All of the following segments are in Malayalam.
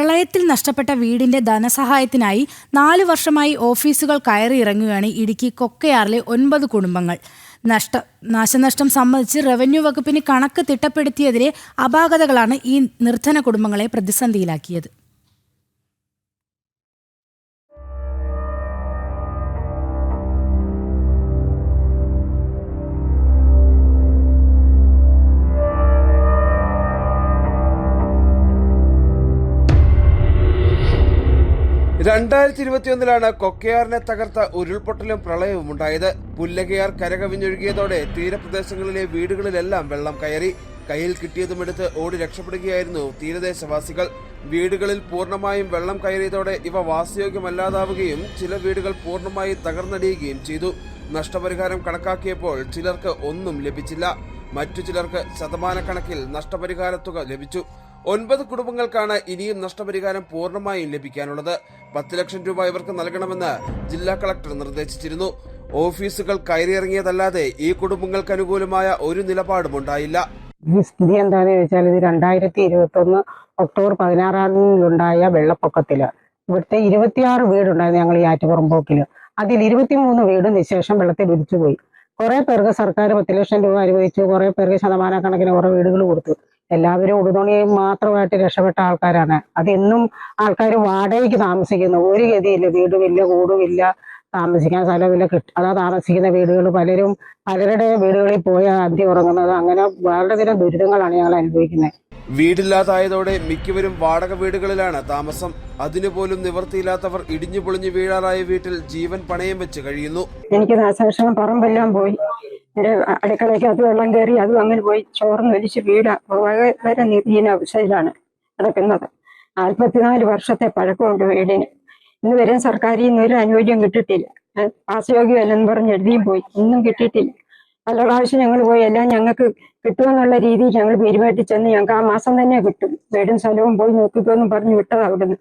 പ്രളയത്തിൽ നഷ്ടപ്പെട്ട വീടിന്റെ ധനസഹായത്തിനായി നാലു വർഷമായി ഓഫീസുകൾ കയറിയിറങ്ങുകയാണ് ഇടുക്കി കൊക്കയാറിലെ ഒൻപത് കുടുംബങ്ങൾ. നഷ്ട നാശനഷ്ടം സംബന്ധിച്ച് റവന്യൂ വകുപ്പിന് കണക്ക് തിട്ടപ്പെടുത്തിയതിലെ അപാകതകളാണ് ഈ നിർധന കുടുംബങ്ങളെ പ്രതിസന്ധിയിലാക്കിയത്. രണ്ടായിരത്തി ഇരുപത്തിയൊന്നിലാണ് കൊക്കയാറിനെ തകർത്ത ഉരുൾപൊട്ടലും പ്രളയവും ഉണ്ടായത്. പുല്ലകയാർ കരകവിഞ്ഞൊഴുകിയതോടെ തീരപ്രദേശങ്ങളിലെ വീടുകളിലെല്ലാം വെള്ളം കയറി. കയ്യിൽ കിട്ടിയതുമെടുത്ത് ഓടി രക്ഷപ്പെടുകയായിരുന്നു തീരദേശവാസികൾ. വീടുകളിൽ പൂർണമായും വെള്ളം കയറിയതോടെ ഇവ വാസയോഗ്യമല്ലാതാവുകയും ചില വീടുകൾ പൂർണമായി തകർന്നടിയുകയും ചെയ്തു. നഷ്ടപരിഹാരം കണക്കാക്കിയപ്പോൾ ചിലർക്ക് ഒന്നും ലഭിച്ചില്ല. മറ്റു ചിലർക്ക് ശതമാനക്കണക്കിൽ നഷ്ടപരിഹാര തുക ലഭിച്ചു. ഒൻപത് കുടുംബങ്ങൾക്കാണ് ഇനിയും നഷ്ടപരിഹാരം പൂർണമായും ലഭിക്കാനുള്ളത്. പത്ത് ലക്ഷം രൂപ ഇവർക്ക് നൽകണമെന്ന് ജില്ലാ കളക്ടർ നിർദ്ദേശിച്ചിരുന്നു. ഓഫീസുകൾ കയറിയിറങ്ങിയതല്ലാതെ ഈ കുടുംബങ്ങൾക്ക് അനുകൂലമായ ഒരു നിലപാടും ഉണ്ടായില്ല. സ്ഥിതി എന്താണെന്ന് ചോദിച്ചാൽ ഇത് രണ്ടായിരത്തി ഇരുപത്തി ഒന്ന് ഒക്ടോബർ പതിനാറാം തീയതിയിലുണ്ടായ വെള്ളപ്പൊക്കത്തിൽ. ഇവിടുത്തെ ഇരുപത്തിയാറ് വീടുണ്ടായിരുന്നു ഞങ്ങൾ ഈ ആറ്റുപുറമ്പോക്കിൽ അതിൽ ഇരുപത്തിമൂന്ന് വീട് നിശേഷം വെള്ളത്തിൽ ഒലിച്ചുപോയി കുറെ പേർക്ക് സർക്കാർ പത്ത് ലക്ഷം രൂപ അനുവദിച്ചു. കുറെ പേർക്ക് ശതമാനക്കണക്കിന് കുറെ വീടുകൾ കൊടുത്തു. എല്ലാവരും ഉടുതുണി മാത്രമായിട്ട് രക്ഷപ്പെട്ട ആൾക്കാരാണ്. അതെന്നും ആൾക്കാർ വാടകയ്ക്ക് താമസിക്കുന്നു. ഒരു ഗതിയില്ല. വീടുമില്ല കൂടുമില്ല. താമസിക്കാൻ സ്ഥലമില്ല. കിട്ട അതാ താമസിക്കുന്ന വീടുകൾ. പലരും പലരുടെ വീടുകളിൽ പോയി അന്തി ഉറങ്ങുന്നത്. അങ്ങനെ വളരെയധികം ദുരിതങ്ങളാണ് ഞങ്ങൾ അനുഭവിക്കുന്നത്. വീടില്ലാതായതോടെ മിക്കവരും വാടക വീടുകളിലാണ് താമസം. അതിനുപോലും നിവൃത്തിയില്ലാത്തവർ ഇടിഞ്ഞു പൊളിഞ്ഞു വീഴാറായ വീട്ടിൽ ജീവൻ പണയം വെച്ച് കഴിയുന്നു. എനിക്ക് നാശനഷ്ടം പറമ്പെല്ലാം പോയി. എന്റെ അടുക്കളയ്ക്ക് അത് വെള്ളം കയറി അതും അങ്ങനെ പോയി ചോർന്ന് വലിച്ച് വീട് വളരെ നിർജീന അവസ്ഥയിലാണ് കിടക്കുന്നത് നാൽപ്പത്തിനാല് വർഷത്തെ പഴക്കമുണ്ട് വീടിന്. ഇന്ന് വരെ സർക്കാരിൽ നിന്ന് ഒരു അനുകൂല്യം കിട്ടിയിട്ടില്ല. പാസ്യോഗ്യമല്ലെന്ന് പറഞ്ഞ് എഴുതിയും പോയി. ഒന്നും കിട്ടിയിട്ടില്ല. പല പ്രാവശ്യം ഞങ്ങൾ പോയി എല്ലാം ഞങ്ങൾക്ക് കിട്ടുമെന്നുള്ള രീതിയിൽ ഞങ്ങൾ പെരുമാറ്റി ചെന്ന് ഞങ്ങൾക്ക് ആ മാസം തന്നെ കിട്ടും. വീടും സ്ഥലവും പോയി നോക്കിക്കോന്നും പറഞ്ഞ് വിട്ടത് അവിടുന്ന്.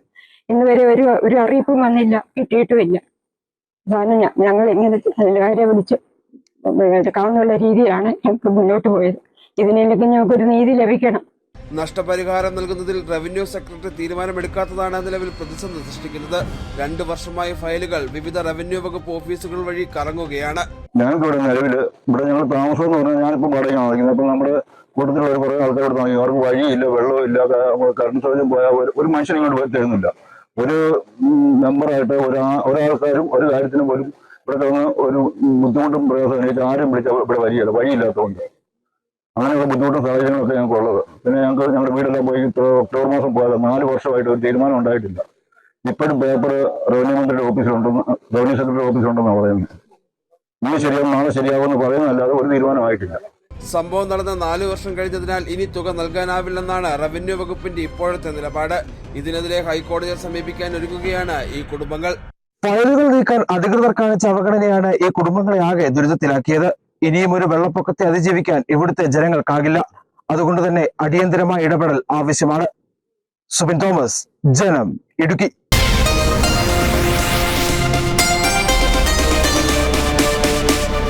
ഇന്ന് വരെ ഒരു ഒരു അറിയിപ്പും വന്നില്ല കിട്ടിയിട്ടുമില്ല. അതാണ് ഞങ്ങൾ ഇങ്ങനെ നിലകാരെ വിളിച്ച് എടുക്കാവുന്നുള്ള രീതിയിലാണ് ഞങ്ങൾക്ക് മുന്നോട്ട് പോയത്. ഇതിനൊക്കെ ഞങ്ങൾക്കൊരു നീതി ലഭിക്കണം. നഷ്ടപരിഹാരം നൽകുന്നതിൽ റവന്യൂ സെക്രട്ടറി തീരുമാനമെടുക്കാത്തതാണ് നിലവിൽ പ്രതിസന്ധി സൃഷ്ടിക്കുന്നത്. രണ്ടു വർഷമായി ഫയലുകൾ വിവിധ റവന്യൂ വകുപ്പ് ഓഫീസുകൾ വഴി കറങ്ങുകയാണ്. ഞങ്ങൾക്ക് ഇവിടെ നിലവിൽ ഇവിടെ ഞങ്ങൾ താമസം എന്ന് പറഞ്ഞാൽ ഞാനിപ്പോൾ വാടകയാണ് വാങ്ങിക്കുന്നത് അപ്പം നമ്മുടെ കൂട്ടത്തിലുള്ള ഒരു കുറേ ആൾക്കാരോട് തുടങ്ങി അവർക്ക് വഴിയില്ല വെള്ളമില്ല ക- കറണ്ട് സൗകര്യം പോയാൽ ഒരു- മനുഷ്യൻ ഇങ്ങോട്ട് പോയി തരുന്നില്ല ഒരു മെമ്പറായിട്ട് ഒരാ ഒരാൾക്കാരും ഒരു കാര്യത്തിനും പോലും ഇവിടെ ഒരു ബുദ്ധിമുട്ടും പ്രയാസമായിട്ട് ആരും വിളിച്ച ഇവിടെ വരികയില്ല വഴിയില്ലാത്തതുകൊണ്ട്. അങ്ങനെയുള്ള ബുദ്ധിമുട്ടും സാഹചര്യങ്ങളൊക്കെ ഞങ്ങൾക്ക് ഉള്ളത് പിന്നെ ഞങ്ങൾക്ക് ഞങ്ങളുടെ വീടെല്ലാം പോയി ഒക്ടോബർ മാസം പോയത്. നാല് വർഷമായിട്ട് ഒരു തീരുമാനം ഉണ്ടായിട്ടില്ല. ഇപ്പോഴും പേപ്പർ റവന്യൂ മന്ത്രിയുടെ ഓഫീസിലുണ്ടെന്ന് റവന്യൂ സെക്രട്ടറി ഓഫീസിലുണ്ടെന്നാണ് പറയുന്നത്. ഇന്ന് ശരിയാവും നാളെ ശരിയാവുമെന്ന് പറയുന്നതല്ലാതെ ഒരു തീരുമാനമായിട്ടില്ല. സംഭവം നടന്ന നാലു വർഷം കഴിഞ്ഞതിനാൽ ഇനി തുക നൽകാനാവില്ലെന്നാണ് റവന്യൂ വകുപ്പിന്റെ ഇപ്പോഴത്തെ നിലപാട്. ഇതിനെതിരെ ഹൈക്കോടതിയെ സമീപിക്കാൻ ഒരുങ്ങുകയാണ് ഈ കുടുംബങ്ങൾ. ഫയലുകൾ നീക്കാൻ അധികൃതർ കാണിച്ച അവഗണനയാണ് ഈ കുടുംബങ്ങളെ ആകെ ദുരിതത്തിലാക്കിയത്. ഇനിയും ഒരു വെള്ളപ്പൊക്കത്തെ അതിജീവിക്കാൻ ഇവിടുത്തെ ജനങ്ങൾക്കാകില്ല. അതുകൊണ്ട് തന്നെ അടിയന്തരമായ ഇടപെടൽ ആവശ്യമാണ്. സുബിൻ തോമസ് ജനം ഇടുക്കി.